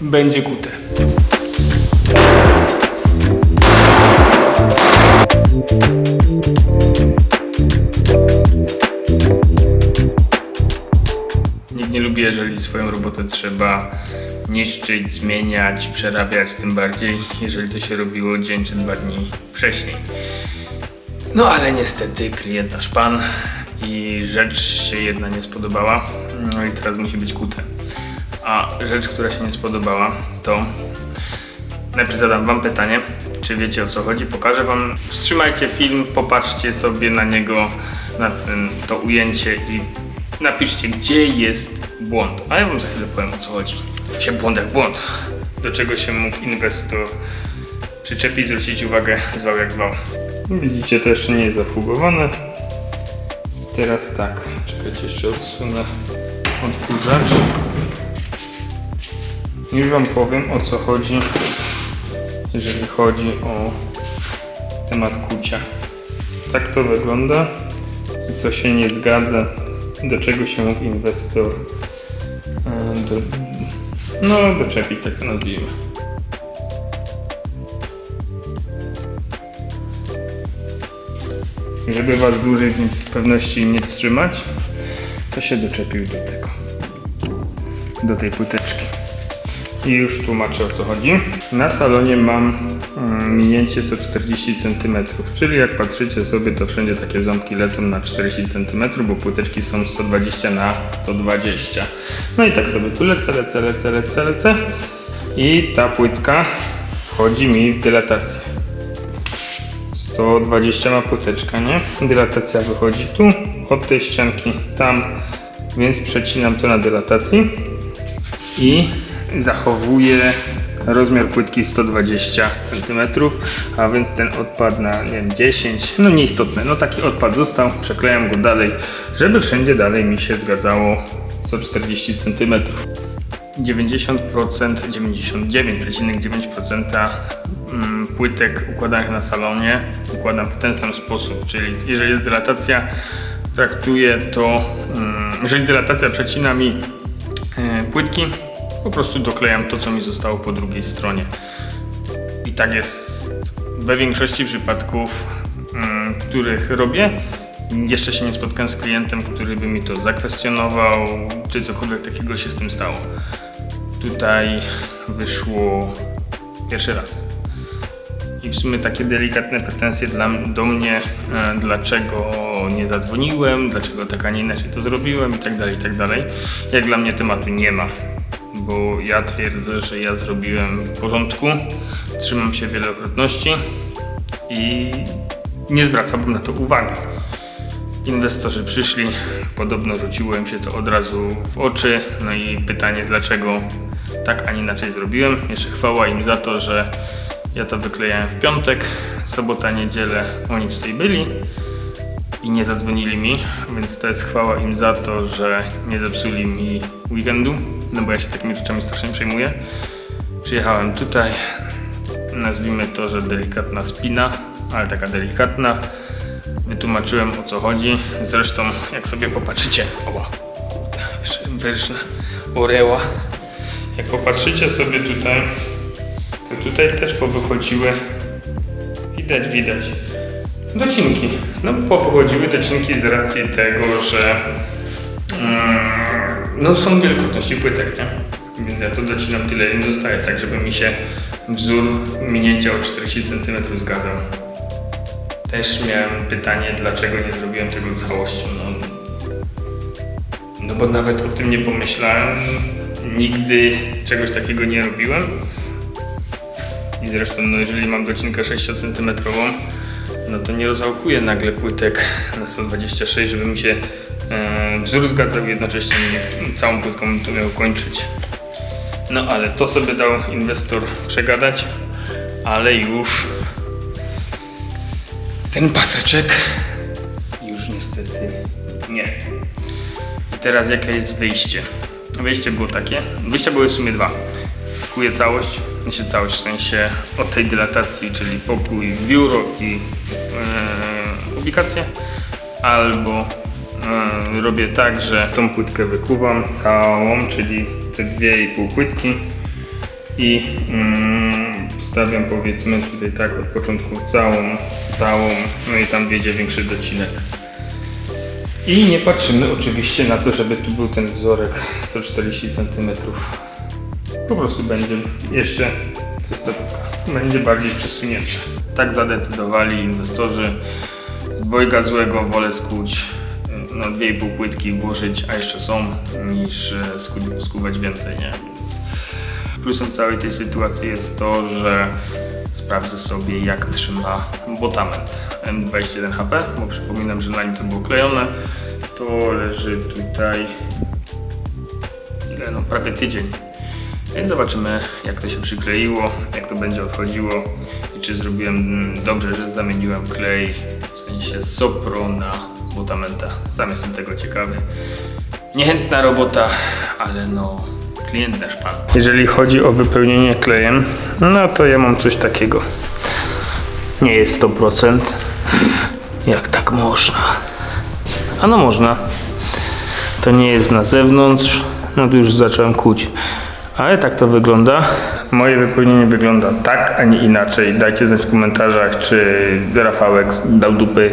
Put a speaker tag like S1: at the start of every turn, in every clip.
S1: Będzie kute. Nikt nie lubi, jeżeli swoją robotę trzeba niszczyć, zmieniać, przerabiać, tym bardziej, jeżeli to się robiło dzień czy dwa dni wcześniej. No ale niestety klient nasz pan i rzecz się jedna nie spodobała, no i teraz musi być kute. A rzecz, która się nie spodobała, to najpierw zadam wam pytanie, czy wiecie o co chodzi, pokażę wam. Wstrzymajcie film, popatrzcie sobie na niego, na ten, to ujęcie i napiszcie, gdzie jest błąd. A ja wam za chwilę powiem o co chodzi. Się błąd jak błąd. Do czego się mógł inwestor przyczepić, zwrócić uwagę, zwał jak zwał. Widzicie, to jeszcze nie jest zafugowane. Teraz tak, czekajcie, jeszcze odsunę odkurzacz. Już Wam powiem o co chodzi, jeżeli chodzi o temat kucia. Tak to wygląda i co się nie zgadza, do czego się mógł inwestor e, do, no, doczepić, tak to nazwijmy. Żeby Was dłużej w pewności nie wstrzymać, to się doczepił do tego, do tej płyteczki. I już tłumaczę o co chodzi. Na salonie mam mm, minięcie co 40 cm, czyli jak patrzycie sobie, to wszędzie takie ząbki lecą na 40 cm, bo płyteczki są 120 na 120. No i tak sobie tu lecę, lecę, lecę, lecę, lecę. I ta płytka wchodzi mi w dylatację. 120 ma płyteczka, nie? Dylatacja wychodzi tu, od tej ścianki tam, więc przecinam to na dylatacji i zachowuję rozmiar płytki 120 cm, a więc ten odpad na nie wiem, 10, no nieistotne, no taki odpad został, przeklejam go dalej, żeby wszędzie dalej mi się zgadzało 140 cm. 90%, 99,9% mm, płytek układanych na salonie układam w ten sam sposób, czyli jeżeli jest dylatacja, traktuję to, mm, jeżeli dylatacja przecina mi e, płytki, po prostu doklejam to, co mi zostało po drugiej stronie. I tak jest we większości przypadków, mm, których robię. Jeszcze się nie spotkałem z klientem, który by mi to zakwestionował, czy cokolwiek takiego się z tym stało. Tutaj wyszło pierwszy raz. I w sumie takie delikatne pretensje dla, do mnie, e, dlaczego nie zadzwoniłem, dlaczego tak, a nie inaczej to zrobiłem i tak dalej, i tak dalej. Jak dla mnie tematu nie ma, bo ja twierdzę, że ja zrobiłem w porządku, trzymam się wielokrotności i nie zwracałbym na to uwagi. Inwestorzy przyszli, podobno rzuciło im się to od razu w oczy, no i pytanie dlaczego tak, a nie inaczej zrobiłem. Jeszcze chwała im za to, że ja to wyklejałem w piątek, sobota, niedzielę oni tutaj byli i nie zadzwonili mi, więc to jest chwała im za to, że nie zepsuli mi weekendu, no bo ja się takimi rzeczami strasznie przejmuję. Przyjechałem tutaj, nazwijmy to, że delikatna spina, ale taka delikatna. Wytłumaczyłem o co chodzi. Zresztą, jak sobie popatrzycie, oła, wyrżnę oreła. Jak popatrzycie sobie tutaj, to tutaj też powychodziły, widać, widać, docinki. No, powychodziły docinki z racji tego, że mm, no, są wielokrotności płytek, nie? Więc ja to docinam tyle, mi zostaje, tak żeby mi się wzór minięcia o 40 cm zgadzał. Też miałem pytanie, dlaczego nie zrobiłem tego całością. No, no bo nawet o tym nie pomyślałem. Nigdy czegoś takiego nie robiłem. I zresztą, no jeżeli mam docinkę 6 cm, no to nie rozwałkuję nagle płytek na 126, żeby mi się wzór zgadzał jednocześnie nie, całą płytką to miał kończyć. No ale to sobie dał inwestor przegadać, ale już ten paseczek już niestety nie. I teraz jakie jest wyjście? Wyjście było takie. Wyjścia były w sumie dwa. Kuję całość, znaczy całość w sensie od tej dylatacji, czyli pokój, biuro i e, publikacje, albo e, robię tak, że tą płytkę wykuwam całą, czyli te dwie i pół płytki i mm, wstawiam powiedzmy tutaj tak od początku całą, całą, no i tam wiedzie większy docinek. I nie patrzymy oczywiście na to, żeby tu był ten wzorek co 40 cm. Po prostu będzie jeszcze, będzie bardziej przesunięte. Tak zadecydowali inwestorzy. Z dwojga złego wolę skuć y, no, 2,5 płytki włożyć, a jeszcze są, niż e, sku- skuwać więcej, nie? Więc plusem całej tej sytuacji jest to, że sprawdzę sobie jak trzyma botament M21HP, bo przypominam, że na nim to było klejone. To leży tutaj ile no prawie tydzień. Więc zobaczymy jak to się przykleiło, jak to będzie odchodziło i czy zrobiłem mm, dobrze, że zamieniłem klej w sensie Sopro na botamenta. Sam jestem tego ciekawy. Niechętna robota, ale no klient też pan. Jeżeli chodzi o wypełnienie klejem, no to ja mam coś takiego. Nie jest 100%. Jak tak można? A no można. To nie jest na zewnątrz. No tu już zacząłem kuć. Ale tak to wygląda. Moje wypełnienie wygląda tak, a nie inaczej. Dajcie znać w komentarzach, czy Rafałek dał dupy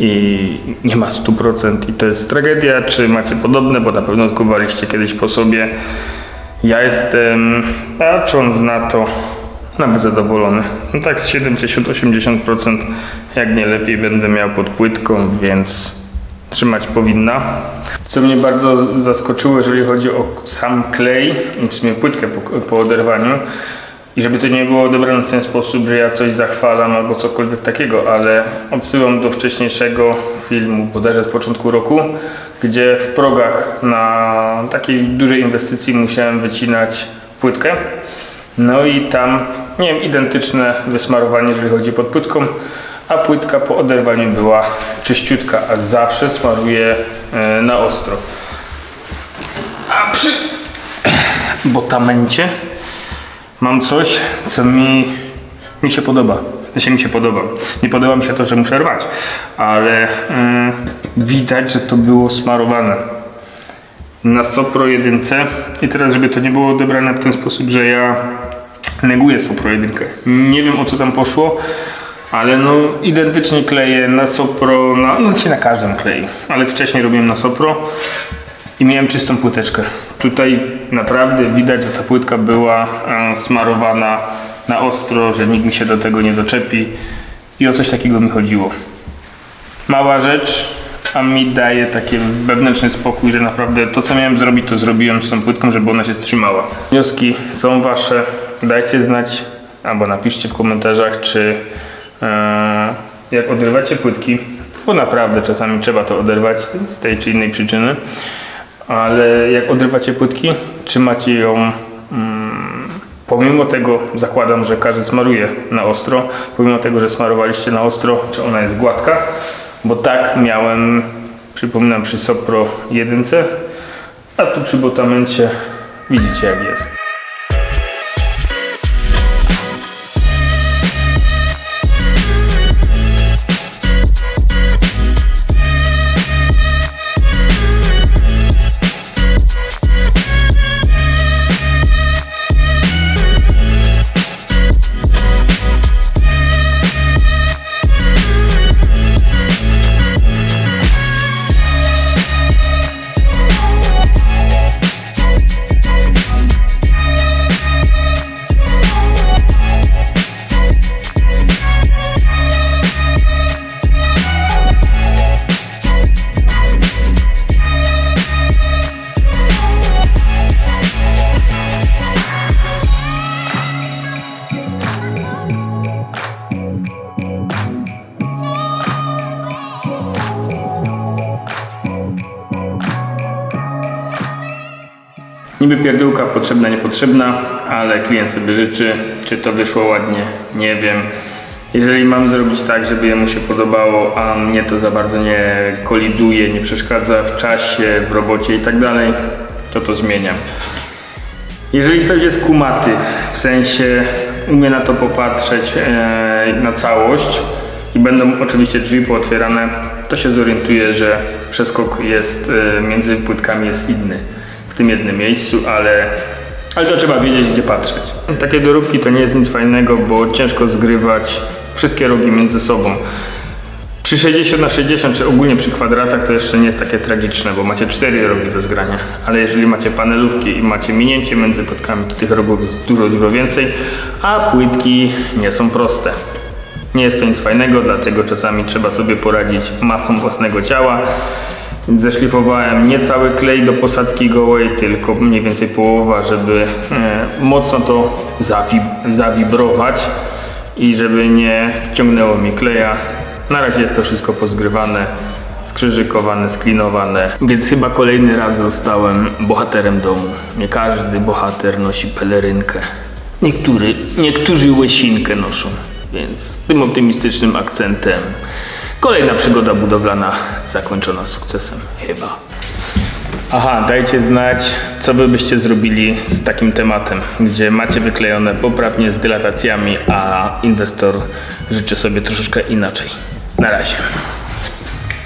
S1: i nie ma 100% i to jest tragedia, czy macie podobne, bo na pewno odkuwaliście kiedyś po sobie. Ja jestem, patrząc na to, nawet zadowolony. No tak z 70-80% jak nie lepiej będę miał pod płytką, więc trzymać powinna. Co mnie bardzo zaskoczyło, jeżeli chodzi o sam klej w sumie płytkę po, po oderwaniu. I żeby to nie było odebrane w ten sposób, że ja coś zachwalam albo cokolwiek takiego, ale odsyłam do wcześniejszego filmu, bodajże z początku roku, gdzie w progach na takiej dużej inwestycji musiałem wycinać płytkę. No i tam, nie wiem, identyczne wysmarowanie, jeżeli chodzi pod płytką, a płytka po oderwaniu była czyściutka, a zawsze smaruję e, na ostro. A przy botamencie mam coś, co mi, mi się podoba. Się mi się podoba. Nie podoba mi się to, że muszę rwać, ale mm, widać, że to było smarowane na Sopro 1 i teraz, żeby to nie było odebrane w ten sposób, że ja neguję Sopro 1. Nie wiem o co tam poszło, ale no identycznie kleję na Sopro, na, no się na każdym kleju, ale wcześniej robiłem na Sopro i miałem czystą płyteczkę. Tutaj naprawdę widać, że ta płytka była e, smarowana na ostro, że nikt mi się do tego nie doczepi i o coś takiego mi chodziło. Mała rzecz, a mi daje taki wewnętrzny spokój, że naprawdę to co miałem zrobić, to zrobiłem z tą płytką, żeby ona się trzymała. Wnioski są wasze, dajcie znać albo napiszcie w komentarzach, czy jak odrywacie płytki, bo naprawdę czasami trzeba to oderwać z tej czy innej przyczyny, ale jak odrywacie płytki, czy macie ją mm, pomimo tego, zakładam, że każdy smaruje na ostro, pomimo tego, że smarowaliście na ostro, czy ona jest gładka, bo tak miałem, przypominam, przy Sopro 1, a tu przy Botamencie widzicie jak jest. Niby pierdółka potrzebna, niepotrzebna, ale klient sobie życzy. Czy to wyszło ładnie? Nie wiem. Jeżeli mam zrobić tak, żeby jemu się podobało, a mnie to za bardzo nie koliduje, nie przeszkadza w czasie, w robocie i tak dalej, to to zmieniam. Jeżeli ktoś jest kumaty, w sensie umie na to popatrzeć e, na całość i będą oczywiście drzwi pootwierane, to się zorientuje, że przeskok jest e, między płytkami jest inny tym jednym miejscu, ale, ale to trzeba wiedzieć, gdzie patrzeć. Takie doróbki to nie jest nic fajnego, bo ciężko zgrywać wszystkie rogi między sobą. Przy 60 na 60 czy ogólnie przy kwadratach to jeszcze nie jest takie tragiczne, bo macie cztery rogi do zgrania. Ale jeżeli macie panelówki i macie minięcie między płytkami, to tych rogów jest dużo, dużo więcej, a płytki nie są proste. Nie jest to nic fajnego, dlatego czasami trzeba sobie poradzić masą własnego ciała. Więc Zeszlifowałem nie cały klej do posadzki gołej, tylko mniej więcej połowa, żeby e, mocno to zawi- zawibrować i żeby nie wciągnęło mi kleja. Na razie jest to wszystko pozgrywane, skrzyżykowane, sklinowane, więc chyba kolejny raz zostałem bohaterem domu. Nie każdy bohater nosi pelerynkę. Niektóry, niektórzy łysinkę noszą, więc tym optymistycznym akcentem kolejna przygoda budowlana zakończona sukcesem chyba. Aha, dajcie znać, co wy byście zrobili z takim tematem, gdzie macie wyklejone poprawnie z dylatacjami, a inwestor życzy sobie troszeczkę inaczej. Na razie.